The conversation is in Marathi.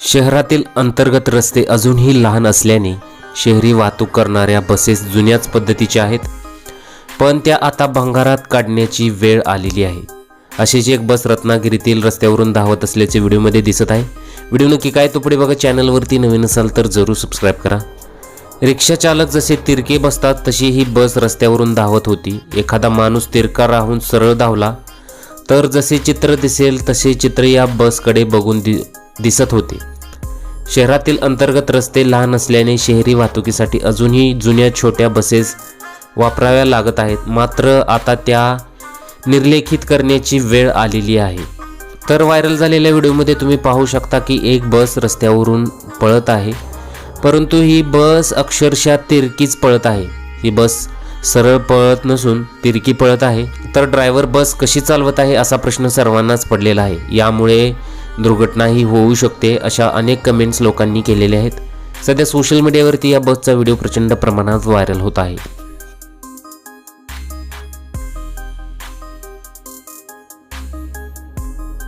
शहरातील अंतर्गत रस्ते अजूनही लहान असल्याने शहरी वाहतूक करणाऱ्या बसेस जुन्याच पद्धतीच्या आहेत. पण त्या आता भंगारात काढण्याची वेळ आलेली आहे. अशीच एक बस रत्नागिरीतील रस्त्यावरून धावत असल्याचे व्हिडिओमध्ये दिसत आहे. व्हिडिओ नक्की काय तो पुढे बघा. चॅनलवरती नवीन असाल तर जरूर सबस्क्राईब करा. रिक्षा चालक जसे तिरके बसतात तशी ही बस रस्त्यावरून धावत होती. एखादा माणूस तिरका राहून सरळ धावला तर जसे चित्र दिसेल तसे चित्र या बसकडे बघून दि दिसत होते. शहरातील अंतर्गत रस्ते लहान असल्याने शहरी वाहतुकीसाठी अजूनही जुन्या छोट्या बसेस वापराव्या लागत आहेत. मात्र आता त्या निर्लेखित करण्याची वेळ आलेली आहे. तर व्हायरल झालेल्या व्हिडिओमध्ये तुम्ही पाहू शकता की एक बस रस्त्यावरून पळत आहे. परंतु ही बस अक्षरशः तिरकीच पळत आहे. ही बस सरळ पळत नसून तिरकी पळत आहे. तर ड्रायव्हर बस कशी चालवत आहे असा प्रश्न सर्वांनाच पडलेला आहे. यामुळे दुर्घटनाही होऊ शकते अशा अनेक कमेंट्स लोकांनी केलेल्या आहेत. सध्या सोशल मीडियावरती या बसचा व्हिडिओ प्रचंड प्रमाणात व्हायरल होत आहे.